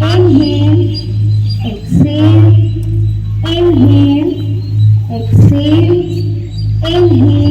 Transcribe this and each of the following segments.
Inhale, exhale, inhale, exhale, inhale,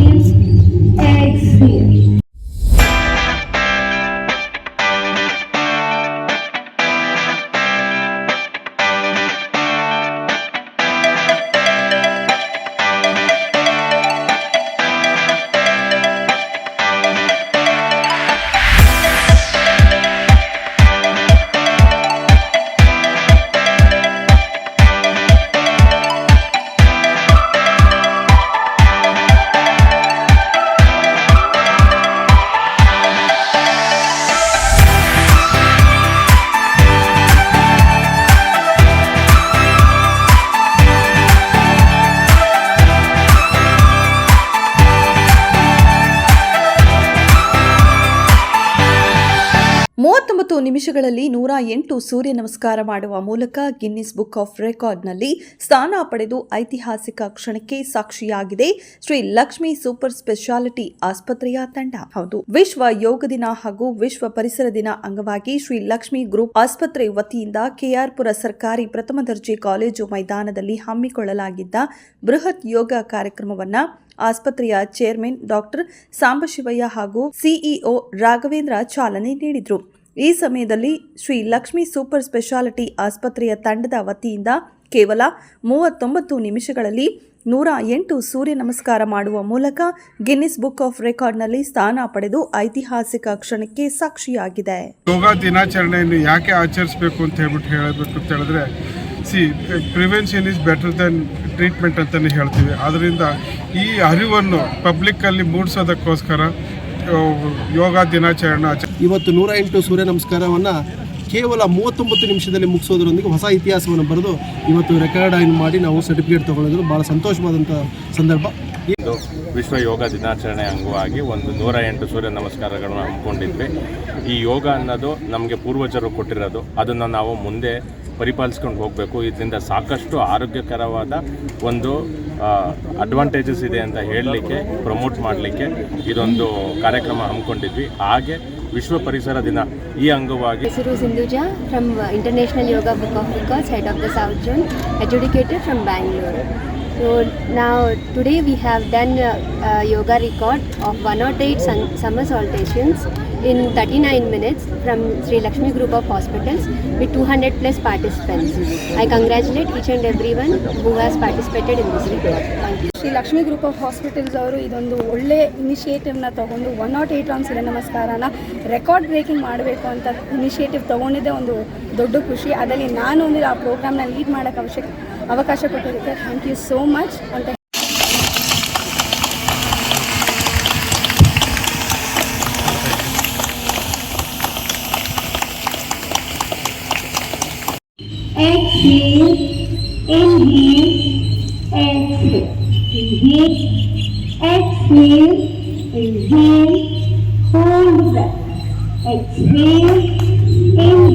ನಿಮಿಷಗಳಲ್ಲಿ ನೂರ ಎಂಟು ಸೂರ್ಯ ನಮಸ್ಕಾರ ಮಾಡುವ ಮೂಲಕ ಗಿನ್ನಿಸ್ ಬುಕ್ ಆಫ್ ರೆಕಾರ್ಡ್ನಲ್ಲಿ ಸ್ಥಾನ ಪಡೆದು ಐತಿಹಾಸಿಕ ಕ್ಷಣಕ್ಕೆ ಸಾಕ್ಷಿಯಾಗಿದೆ. ಶ್ರೀ ಲಕ್ಷ್ಮಿ ಸೂಪರ್ ಸ್ಪೆಷಾಲಿಟಿ ಆಸ್ಪತ್ರೆಯ ತಂಡ. ಹೌದು, ವಿಶ್ವ ಯೋಗ ದಿನ ಹಾಗೂ ವಿಶ್ವ ಪರಿಸರ ದಿನ ಅಂಗವಾಗಿ ಶ್ರೀ ಲಕ್ಷ್ಮಿ ಗ್ರೂಪ್ ಆಸ್ಪತ್ರೆ ವತಿಯಿಂದ ಕೆಆರ್ಪುರ ಸರ್ಕಾರಿ ಪ್ರಥಮ ದರ್ಜೆ ಕಾಲೇಜು ಮೈದಾನದಲ್ಲಿ ಹಮ್ಮಿಕೊಳ್ಳಲಾಗಿದ್ದ ಬೃಹತ್ ಯೋಗ ಕಾರ್ಯಕ್ರಮವನ್ನ ಆಸ್ಪತ್ರೆಯ ಚೇರ್ಮನ್ ಡಾಕ್ಟರ್ ಸಾಂಬಶಿವಯ್ಯ ಹಾಗೂ ಸಿಇಒ ರಾಘವೇಂದ್ರ ಚಾಲನೆ ನೀಡಿದರು. ಈ ಸಮಯದಲ್ಲಿ ಶ್ರೀ ಲಕ್ಷ್ಮಿ ಸೂಪರ್ ಸ್ಪೆಷಾಲಿಟಿ ಆಸ್ಪತ್ರೆಯ ತಂಡದ ವತಿಯಿಂದ ಕೇವಲ ಮೂವತ್ತೊಂಬತ್ತು ನಿಮಿಷಗಳಲ್ಲಿ ನೂರ ಎಂಟು ಸೂರ್ಯ ನಮಸ್ಕಾರ ಮಾಡುವ ಮೂಲಕ ಗಿನ್ನಿಸ್ ಬುಕ್ ಆಫ್ ರೆಕಾರ್ಡ್ನಲ್ಲಿ ಸ್ಥಾನ ಪಡೆದು ಐತಿಹಾಸಿಕ ಕ್ಷಣಕ್ಕೆ ಸಾಕ್ಷಿಯಾಗಿದೆ. ಯೋಗ ದಿನಾಚರಣೆಯನ್ನು ಯಾಕೆ ಆಚರಿಸಬೇಕು ಅಂತ ಹೇಳ್ಬಿಟ್ಟು ಹೇಳಬೇಕು ಅಂತ ಹೇಳಿದ್ರೆ C prevention is better than treatment ಅಂತಲೇ ಹೇಳ್ತೀವಿ. ಆದ್ದರಿಂದ ಈ ಅರಿವನ್ನು ಪಬ್ಲಿಕ್ಕಲ್ಲಿ ಮೂಡಿಸೋದಕ್ಕೋಸ್ಕರ ಯೋಗ ದಿನಾಚರಣೆ ಇವತ್ತು ನೂರ ಎಂಟು ಸೂರ್ಯ ನಮಸ್ಕಾರವನ್ನು ಕೇವಲ ಮೂವತ್ತೊಂಬತ್ತು ನಿಮಿಷದಲ್ಲಿ ಮುಗಿಸೋದ್ರೊಂದಿಗೆ ಹೊಸ ಇತಿಹಾಸವನ್ನು ಬರೆದು ಇವತ್ತು ರೆಕಾರ್ಡ್ ಆಯ್ನ್ ಮಾಡಿ ನಾವು ಸರ್ಟಿಫಿಕೇಟ್ ತೊಗೊಳ್ಳೋದು ಭಾಳ ಸಂತೋಷವಾದಂಥ ಸಂದರ್ಭ. ಇಂದು ವಿಶ್ವ ಯೋಗ ದಿನಾಚರಣೆ ಅಂಗವಾಗಿ ಒಂದು ನೂರ ಎಂಟು ಸೂರ್ಯ ನಮಸ್ಕಾರಗಳನ್ನು ಹಮ್ಮಿಕೊಂಡಿದ್ವಿ. ಈ ಯೋಗ ಅನ್ನೋದು ನಮಗೆ ಪೂರ್ವಜರು ಕೊಟ್ಟಿರೋದು. ಅದನ್ನು ನಾವು ಮುಂದೆ ಪರಿಪಾಲಿಸ್ಕೊಂಡು ಹೋಗಬೇಕು. ಇದರಿಂದ ಸಾಕಷ್ಟು ಆರೋಗ್ಯಕರವಾದ ಒಂದು ಅಡ್ವಾಂಟೇಜಸ್ ಇದೆ ಅಂತ ಹೇಳಲಿಕ್ಕೆ ಪ್ರಮೋಟ್ ಮಾಡಲಿಕ್ಕೆ ಇದೊಂದು ಕಾರ್ಯಕ್ರಮ ಹಮ್ಮಿಕೊಂಡಿದ್ವಿ. ಹಾಗೆ ವಿಶ್ವ ಪರಿಸರ ದಿನ ಈ ಅಂಗವಾಗಿ ಹೆಸರು Sindhuja from international yoga book head of the south zone adjudicated from Bangalore. So now today we have done a, a yoga record of 108 sun- summer saltations in 39 minutes from Sri Lakshmi Group of Hospitals with 200 plus participants. I congratulate each and everyone who has participated in this record. Thank you. Shri Lakshmi group of hospitals ಅವರು ಇದೊಂದು ಒಳ್ಳೆ ಇನಿಷಿಯೇಟಿವ್ನ ತೊಗೊಂಡು one not eight ರಾನ್ ಸೂರ್ಯ ನಮಸ್ಕಾರನ record breaking ಮಾಡಬೇಕು ಅಂತ initiative ತೊಗೊಂಡಿದ್ದೆ ಒಂದು ದೊಡ್ಡ ಖುಷಿ ಅದರಲ್ಲಿ ನಾನು ಒಂದು ಆ ಪ್ರೋಗ್ರಾಮ್ನ ಲೀಡ್ ಮಾಡೋಕ್ಕೆ ಅವಶ್ಯಕ ಅವಕಾಶ ಕೊಟ್ಟಿದ್ದಕ್ಕೆ ಥ್ಯಾಂಕ್ ಯು ಸೋ ಮಚ್ ಅಂತ Exhale, inhale, exhale. Inhale, exhale, inhale, hold breath. Exhale, inhale.